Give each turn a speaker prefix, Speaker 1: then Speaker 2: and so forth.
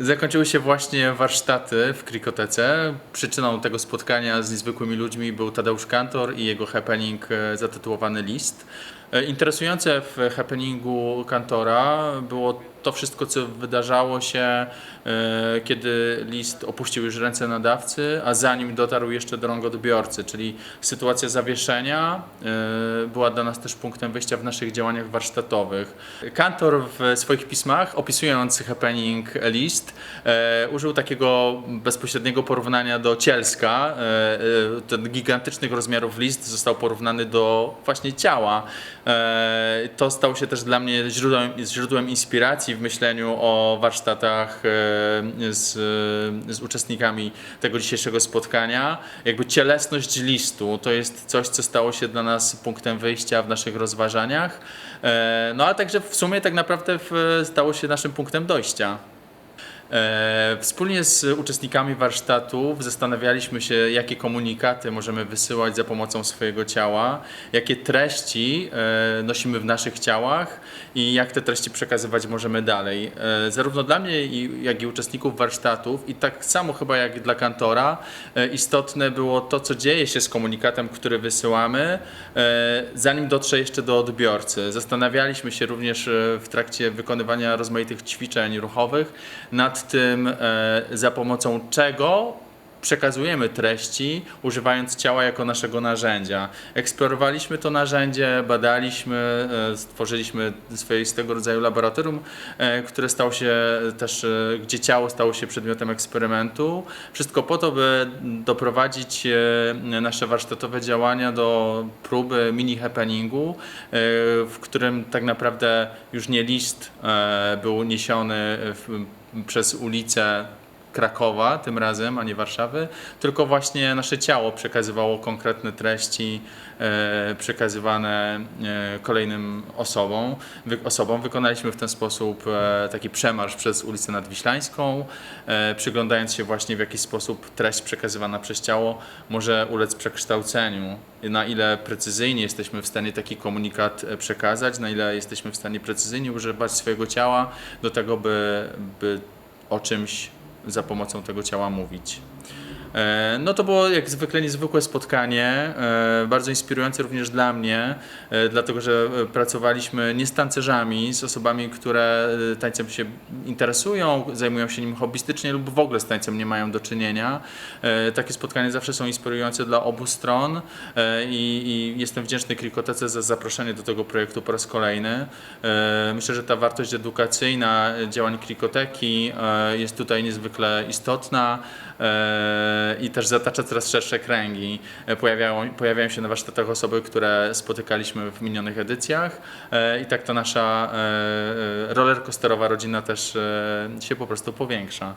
Speaker 1: Zakończyły się właśnie warsztaty w Krikotece. Przyczyną tego spotkania z niezwykłymi ludźmi był Tadeusz Kantor i jego happening e, zatytułowany List. E, Interesujące w happeningu Kantora było to wszystko, co wydarzało się, e, kiedy list opuścił już ręce nadawcy, a zanim dotarł jeszcze do rąk odbiorcy, czyli sytuacja zawieszenia e, była dla nas też punktem wyjścia w naszych działaniach warsztatowych. Kantor w swoich pismach, opisując happening list, użył takiego bezpośredniego porównania do Cielska. Ten gigantycznych rozmiarów list został porównany do właśnie ciała. E, To stało się też dla mnie źródłem, źródłem inspiracji w myśleniu o warsztatach e, z, z uczestnikami tego dzisiejszego spotkania. Jakby cielesność listu to jest coś, co stało się dla nas punktem wyjścia w naszych rozważaniach. E, No a także w sumie tak naprawdę stało się naszym punktem dojścia. E, Wspólnie z uczestnikami warsztatów zastanawialiśmy się, jakie komunikaty możemy wysyłać za pomocą swojego ciała, jakie treści e, nosimy w naszych ciałach i jak te treści przekazywać możemy dalej. E, Zarówno dla mnie, jak i uczestników warsztatów, i tak samo chyba jak dla kantora, istotne było to, co dzieje się z komunikatem, który wysyłamy, zanim dotrze jeszcze do odbiorcy. Zastanawialiśmy się również w trakcie wykonywania rozmaitych ćwiczeń ruchowych nad tym, e, za pomocą czego przekazujemy treści, używając ciała jako naszego narzędzia. Eksplorowaliśmy to narzędzie, badaliśmy, e, stworzyliśmy swoistego rodzaju laboratorium, e, które stało się też, gdzie ciało stało się przedmiotem eksperymentu. Wszystko po to, by doprowadzić nasze warsztatowe działania do próby mini happeningu, w którym tak naprawdę już nie list był niesiony w, przez ulicę Krakowa tym razem, a nie Warszawy, tylko właśnie nasze ciało przekazywało konkretne treści e, przekazywane e, kolejnym osobom. Osobom. Wykonaliśmy w ten sposób e, taki przemarsz przez ulicę Nadwiślańską, przyglądając się właśnie w jaki sposób treść przekazywana przez ciało może ulec przekształceniu. Na ile precyzyjnie jesteśmy w stanie taki komunikat przekazać, na ile jesteśmy w stanie precyzyjnie używać swojego ciała do tego, by, by o czymś za pomocą tego ciała mówić. E, No to było jak zwykle niezwykłe spotkanie, e, bardzo inspirujące również dla mnie, e, dlatego że pracowaliśmy nie z tancerzami, z osobami, które tańcem się interesują, zajmują się nim hobbystycznie lub w ogóle z tańcem nie mają do czynienia. Takie spotkania zawsze są inspirujące dla obu stron i, i jestem wdzięczny Krikotece za zaproszenie do tego projektu po raz kolejny. Myślę, że ta wartość edukacyjna działań Krikoteki jest tutaj niezwykle istotna i też zatacza coraz szersze kręgi. E, Pojawiają, pojawiają się na warsztatach osoby, które spotykaliśmy w minionych edycjach e, i tak ta nasza e, rollercoasterowa rodzina też się po prostu powiększa.